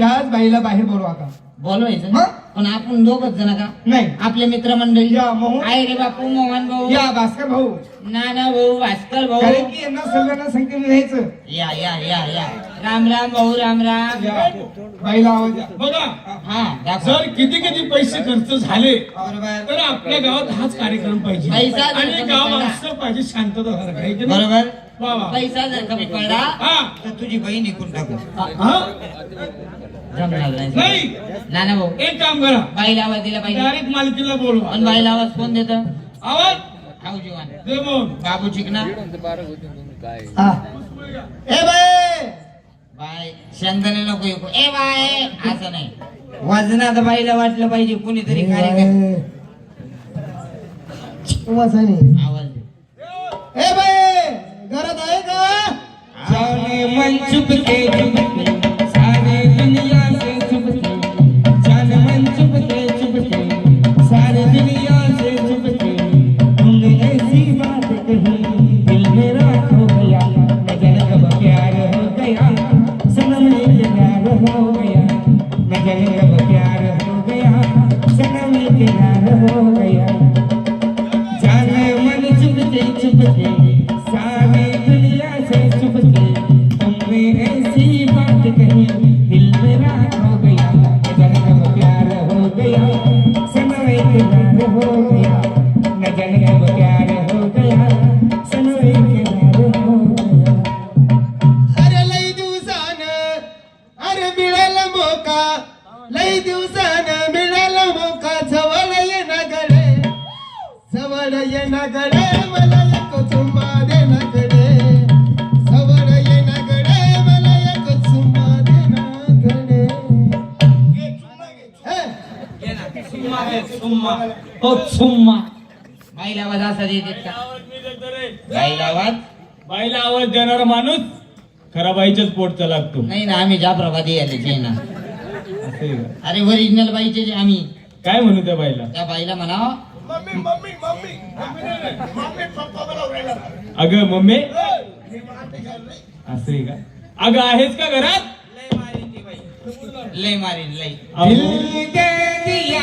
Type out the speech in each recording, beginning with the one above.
त्याच बाईला बाहेर बोलवा आता. बोलवायचं मग? पण आपण दोघच जण का? नाही. आपले मित्रमंडळी? या मोहन. आहे रे बापू मोहन भाऊ. या भास्कर भाऊ. नाना भाऊ भास्कर भाऊ. कारण की यांना सगळ्यांना संख्येने न्यायचं या या या या. राम राम भाऊ राम राम. या. बाईला आवाज द्या. बघा हा दाखव. जर किती किती पैसे खर्च झाले बरोबर. तर आपल्या गावात हाच कार्यक्रम पाहिजे. पैसा जर आणि गाव. असं पाहिजे शांतता की? बरोबर. वा वा. पैसा जर कमी पडला हा. तर तुझी बहीण टाकू. हा? जमणार नाही. नाही. नाना भाऊ एक काम करा. बाईला आवाज दिला पाहिजे डायरेक्ट मालकीला बोलवा. पण बाईला आवाज कोण देत? आवाज? खाऊ जीवन. दे मोहन बाबू चिकना. हा. ए बाई. बाय शेंगदाणे नको ऐकू ए बाय असं नाही. वजनात बाईला वाटलं पाहिजे कुणीतरी कार्यक्रम वासाने. आवाज बाई घरात आहे का? जाने मन चुपके Thank you. सुम्मा बाईला आवाज असा देतात का बाईला आवाज बाईला आवाज देणारा माणूस खरा बाईच्याच पोटचा लागतो. नाही ना आम्ही जाप्रवादी आले ना. असं आहे का? अरे ओरिजिनल बाईचे जे आम्ही. काय म्हणू त्या बाईला? त्या बाईला म्हणावं अगं मम्मी? असं आहे का? अगं आहेस का घरात? लय मारीन लय. अहो, दिल दे दिया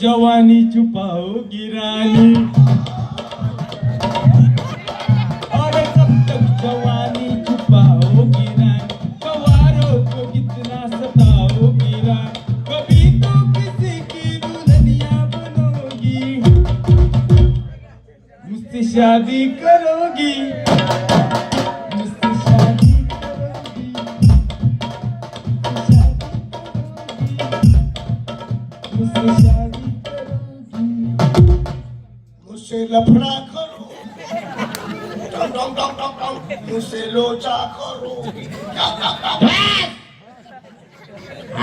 जवानी छुपाओगी रानी लोचा करो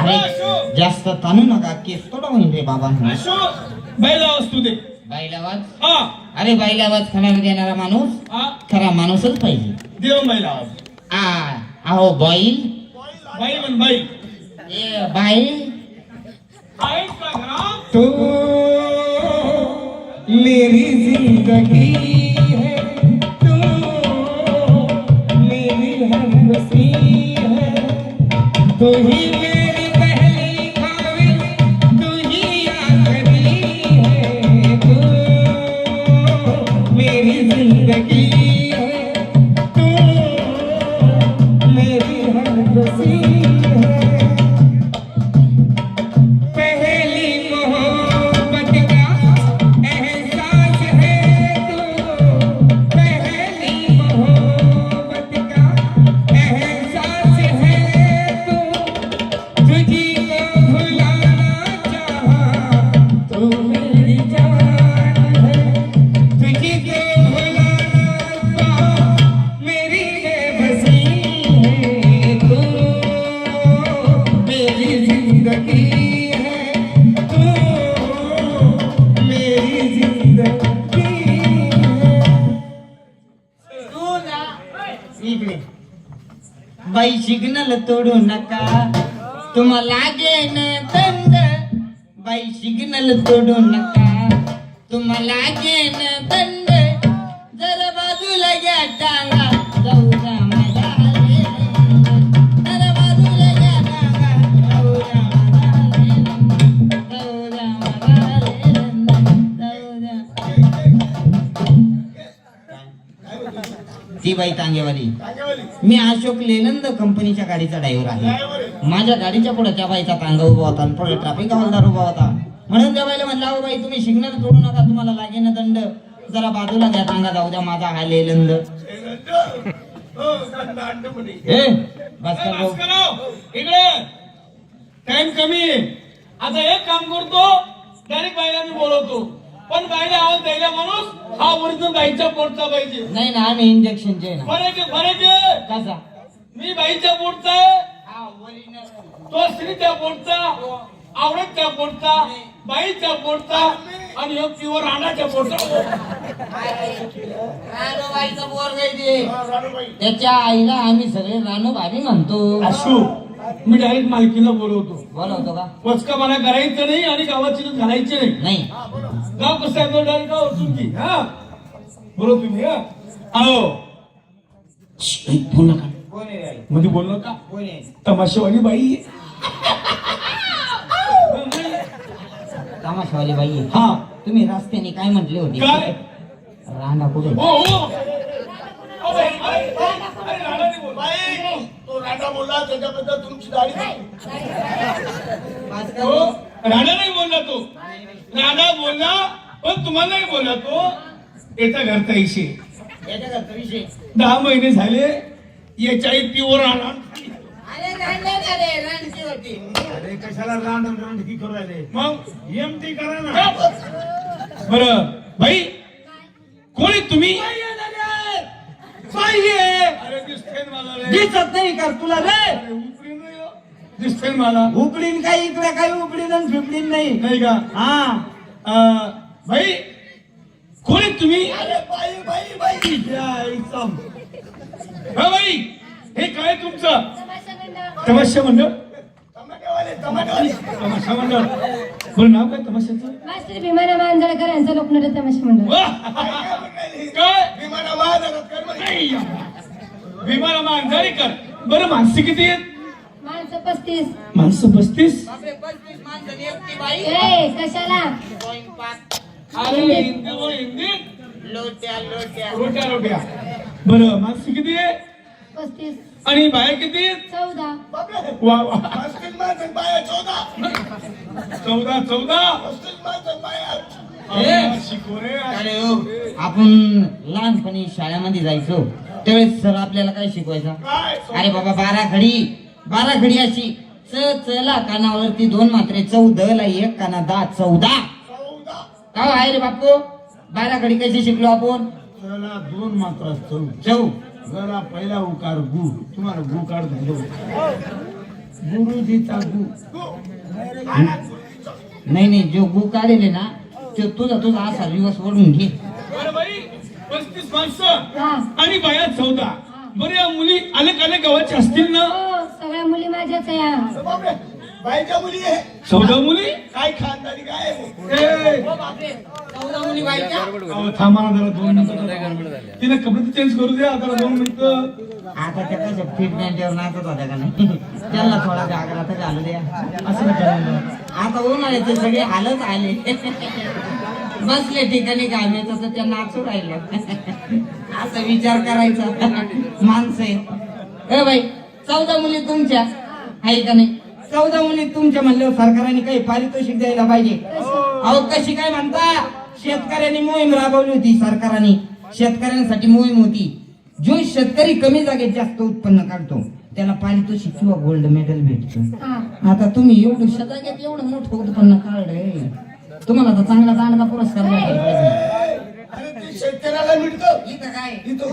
अरे जास्त ताणू नका केस थोडा होईल रे बाबा बैला असतो दे. बाईला आवाज? हा. अरे आवाज खरा देणारा माणूस? हा. खरा माणूसच पाहिजे. देव बैला आवाज. आ अहो बाईल बाई म्हण बाई ए बाई आहेत का घरात तू मेरी जिंदगी है। तू बाई सिग्नल तोडू नका. तुम्हाला लागेन दंड बाई सिग्नल तोडू नका. तुम्हाला लागेन दंड ती बाई तांगेवाली. टांगेवाली. मी अशोक लेलंद कंपनीच्या गाडीचा ड्रायव्हर आहे. माझ्या गाडीच्या पुढे त्या बाईचा तांगा उभा होता आणि पुढे ट्रॅफिक हवालदार उभा होता. म्हणून त्या बाईला म्हणलं अहो बाई तुम्ही सिग्नल तोडू नका तुम्हाला लागेन दंड. जरा बाजूला घ्या तांगा जाऊ द्या माझा हा लेलंद हे नंतर. हो, टाइम कमी. आता एक काम करतो डायरेक्ट बाईला मी बोलवतो. पण बाईला आवाज द्यायला माणूस हा ओरिजिनल बाईच्या पोटचा पाहिजे नाही ना आम्ही इंजेक्शनचे ना. फरक आहे फरक आहे कसा? मी बाईच्या पोटचा. आहे तो स्त्रीच्या पोटचा. आवडतच्या पोटचा. बाईच्या पोटचा. आणि ह्यो प्युअर राणाच्या पोटचा. रानूबाईचं पोरगं आहे ते. हा, राणूबाई. त्याच्या आईला आम्ही सगळे रानू भाभी म्हणतो. असू मी डायरेक्ट मालकीला बोलवतो. बोलवतो का? वचका मला करायचं नाही आणि गावाची घालायची नाही. नाही. गाव कसं डायरेक्ट गाव तुमची हा बोलव तुम्ही हा आओ बोल नका म्हणजे बोल नका तमाशावाली बाई तमाशावाली बाई. हा तुम्ही रस्त्याने काय म्हटले होते काय राणा कुठे हो हो अहो, बोल. तो राणा बोलला त्याच्याबद्दल तुमची दाढी हो राणा नाही बोलला तो राणा बोलला पण तुम्हाला नाही बोलला तो. याचा घरचा याच्या विषय. दहा महिने झाले याच्याही प्युअर राणा अरे कशाला रांड रांड की करू राहिले? मग? एमटी करा ना. बर भाई कोण आहे तुम्ही? अरे. दिसत नाही का तुला रे. दिसतंय मला. उकडीन काही इकडे काही उकडीन आणि फिकडीन नाही. नाही का? हा. अं, भाई कोण आहे तुम्ही? अरे बाई बाई बाई. या हा भाई हे काय तुमचं? तमाशा मंडळ? टमाटेवाले टमाटेवाले तमाशा मंडळ. बरं नाव काय तमाशाचं? मास्टर भीमाना मांजळकर यांचा लोकनाट्य तमाशा मंडळ. वाह! काय? काय म्हणाली? काय विमाना महानगरात कर म्हणे. नाही. भीमाला मांजारी कर बरं माणसं किती आहेत पस्तीस. माणसं पस्तीस? ए कशाला? अरे हिंदी बोल हिंदीत लोट्या लोट्या. रोट्या रोट्या बरं माणसं किती? आहे पस्तीस. आणि बाया किती? आहेत चौदा वा वा. चौदा. शिकव रे अरे हो आपण लहानपणी शाळेमध्ये जायचो. त्यावेळेस सर आपल्याला काय शिकवायचा? काय? अरे बाबा बारा घडी. बारा घडी अशी च चला कानावरती दोन मात्रे चौदला एक काना दहा चौदा. का हो? आहे रे बापू. बारा घडी कशी शिकलो आपण? चला दोन मात्रा चौ. चौ. जरा पहिला उकार गु. तुम्हाला गु काढ झालो. गुरुजीचा गु. नाही नाही जो गु काढेल ना तो तुझा तुझा असा दिवस ओढून घे. पस्तीस माणसं हा. आणि बाया चौदा. बरं या मुली अनेक अनेक गावाचे असतील ना? हो. सगळ्या मुली माझ्याच आहे हा. बाईच्या मुली आहे. चौदा मुली? काय खानदारी काय चौदा मुली अहो, थांबा ना जरा दोन मिनिटं तिने कपडे चेंज करू द्या आता दोन मिनिटं. आता त्या कसं फिटमेंटवर नाचत होत्या का नाही? त्यांना थोडा जागरा तर घालू द्या. असं नका करू. आता उन्हाळ्याचे सगळे हालत आले. बसले ठिकाणी येत तर त्या नाचू राहिलं. असा विचार करायचा. माणसं आहे ए बाई चौदा मुली तुमच्या आहे का नाही? चौदा मुली तुमच्या म्हणल्यावर सरकारने काही पारितोषिक द्यायला पाहिजे. अहो कशी काय म्हणता? शेतकऱ्यांनी मोहीम राबवली होती सरकारने. शेतकऱ्यांसाठी मोहीम होती. जो शेतकरी कमी जागेत जास्त उत्पन्न काढतो त्याला पारितोषिक किंवा गोल्ड मेडल भेटतो. आता तुम्ही एवढं जागेत एवढं मोठं उत्पन्न काढलंय तुम्हाला तर चांगला चांगला पुरस्कार भेटायला पाहिजे. अरे ते शेतकऱ्याला मिळतं. इथं काय? इथं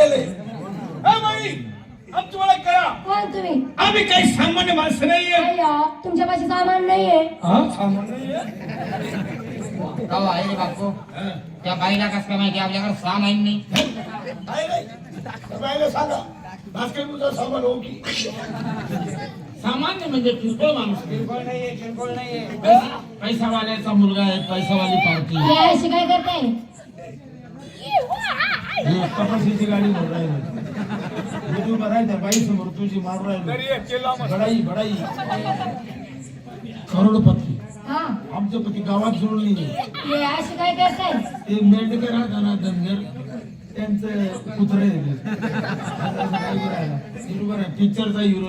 आहे. ए बाई आमची ओळख करा कोण तुम्ही? आम्ही काही सामान्य माणसं नाहीये अय्या तुमच्या पाशी सामान नाहीये हा। सामान्य रे बापू त्या बाईला कसं काय माहिती आपल्याकडे सामान नाही। आहे नाही सगळ्यांना सांगा बास्केटबॉलचा सामान हो की सामान्य म्हणजे किरकोळ माणूस पैसा पैसावाल्याचा मुलगा आहे पैसावाली पार्टी हे। अशी काय करताय कपाशीची गाडी राहिली तू भरायचा बाई समोर तुझी मार राहिली. बडाई बडाई करोडपती. हा. आमचे पती गावात हे अशी काय करताय? ते मेंढकर राहता ना धनगर. त्यांचं कुत्रे पिक्चरचा हिरो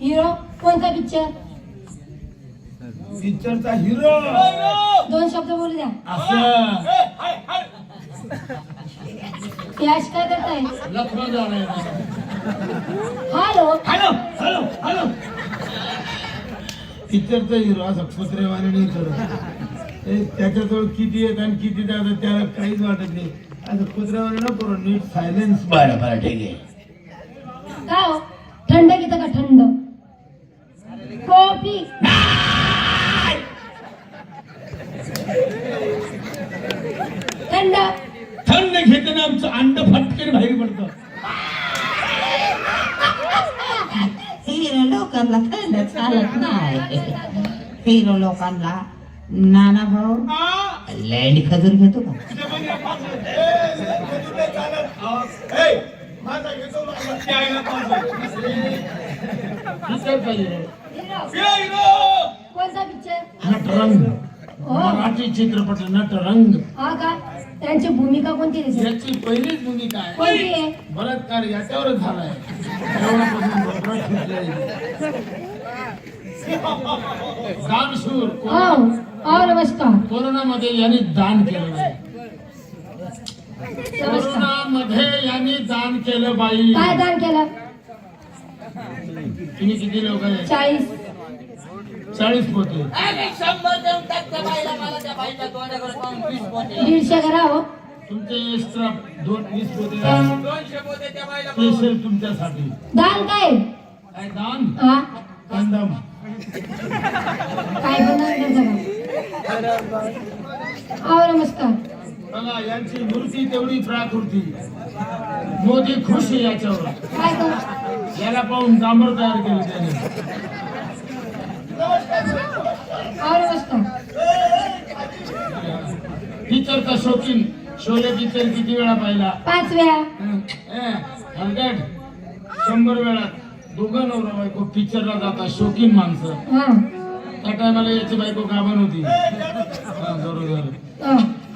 हिरो? कोणता पिक्चर पिक्चरचा हिरो. दोन शब्द बोलू द्या. असं. हे काय करताय? लखनौ जाणार हॅलो. Hello hello hello. पिक्चरचा हिरो असं कुत्रेवाने नाही करत. त्याच्याजवळ किती येत आणि किती जातात त्याला काहीच वाटत नाही. असं कुत्रेवाने ना करू नीट सायलेन्स बरं बरं ठीक आहे. काय हो? थंड घेतं का थंड? कॉफी. थंड. थंड घेताना आमचं अंड फटकेन बाहेर पडतं. चालत नाही. हिरो लोकांना. नाना भाऊ लँड खजूर घेतो का? नटरंग हो. मराठी चित्रपट नटरंग त्यांची भूमिका कोणती दिसेल याची पहिलीच भूमिका आहे? बलात्कार याच्यावरच झालाय. दानशूर हो हो नमस्कार. कोरोनामध्ये यांनी दान केलं कोरोनामध्ये यांनी दान केलं बाई. काय दान केलं? तुम्ही किती लोक आहे? चाळीस. चाळीस पोते. दीडशे करा हो. तुमचे एक्स्ट्रा दोन वीस पोते दोनशे पोते त्या बाईला पाहून. स्पेशल तुमच्यासाठी. दान काय? काय दान? हा. कंदम. काय का हो नमस्कार. बघा यांची मूर्ती तेवढी प्राकृती मोदी खुश आहे याच्यावर. काय कर याला पाहून डांबर तयार केलं त्याने. हो नमस्कार. पिक्चरचा शौकीन? शोले पिक्चर किती वेळा पाहिला? पाच वेळा. हलगट शंभर वेळा. दोघं नवरा बायको पिक्चरला जातात शौकीन माणसं. हा. त्या टायमाला याची बायको गाभण होती. बरोबर.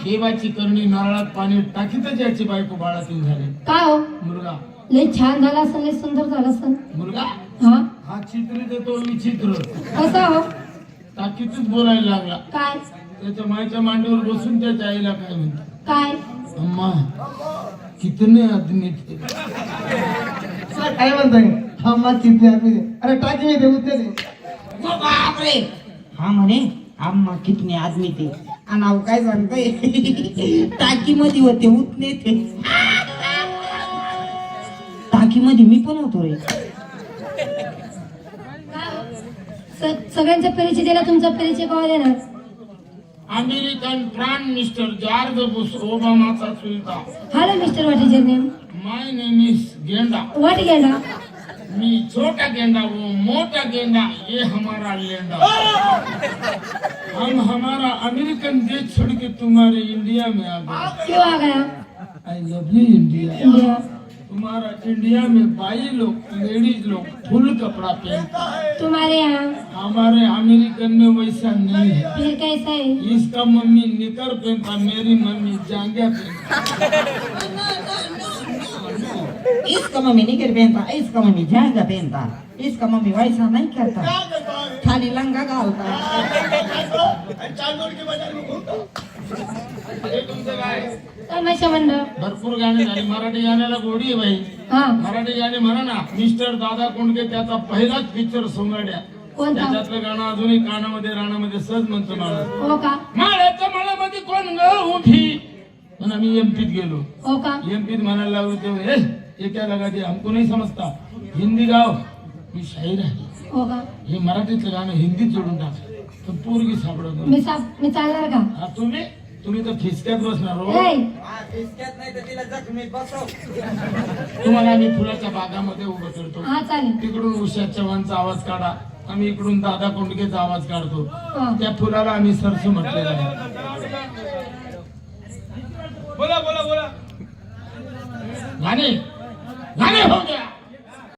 देवाची करणी नारळात पाणी टाकीतच याची बायको बाळातीन झाली. काय हो? मुलगा. लय छान झाला असं लय सुंदर झाला असं मुलगा? हा. हा चित्र देतो विचित्र कसा हो? टाकीतच बोलायला लागला. काय? त्याच्या मायच्या मांडीवर बसून त्याच्या आईला काय म्हणतो? काय? अम्मा कितने आदमी थे? काय म्हणताय हा मग किती आम्ही अरे टाकी मी देऊ ते ओ बापरे! हा म्हणे आम्हा कितने आदमी ते आणि अहो काय सांगतोय? टाकी मध्ये होते उतने ते टाकी मध्ये मी पण होतो रे. सगळ्यांचा परिचय दिला तुमचा परिचय केव्हा देणार? American prime minister George Bush ओबामाचा चुलता. Hello mister what is your name my name is गेंडा व्हॉट गेला मी छोटा गेंडा वो मोटा गेंडा ये हमारा लेंडा हम हमारा अमेरिकन देश छोड़ के तुम्हारे इंडिया में आ गए. क्यों आ गया? आई लव यू इंडिया तुम्हारा इंडिया में बाई लोग लेडीज़ लोग फुल कपड़ा पहनता है। तुम्हारे यहाँ? हमारे अमेरिकन में वैसा नहीं है। फिर कैसा है? इसका मम्मी निकर पहनता मेरी मम्मी जांगिया पहनता इसका मम्मी निकर पहनता इसका मम्मी जाएगा पहनता इसका मम्मी वैसा नहीं करता। है खाली लंगा घालता. हे काय? भरपूर गाणी झाली. मराठी गाण्याला गोडी आहे बाई. हा. मराठी गाणी म्हणा ना मिस्टर दादा कोंडके त्याचा पहिलाच पिक्चर सोंगाड्या. कोणता? त्याच्यातलं गाणं अजूनही कानामध्ये रानामध्ये सहज म्हणतो माणूस. हो का? माळ्याच्या मळ्यामध्ये कोण ग उभी? म्हणून आम्ही एमपीत गेलो. हो का? एमपीत म्हणायला लागलो तेव्हा हे ये क्या लगा दिया हमको नहीं समजता. हिंदी गाव मी शाहीर आहे. हो का? हे मराठीतलं गाणं हिंदीत जोडून टाक. तर पोरगी सापडत मी साप मी चालणार का? हा तुम्ही? तुम्ही तर फिसक्यात बसणार हो. ए, तुम्हाला आम्ही फुलाच्या बागामध्ये उभं करतो. हा चालेल. तिकडून उषा चव्हाणचा आवाज काढा. आम्ही इकडून दादा कोंडकेचा आवाज काढतो. हा. त्या फुलाला आम्ही सरसू म्हटलेलं आहे. बोला बोला बोला. गाणे.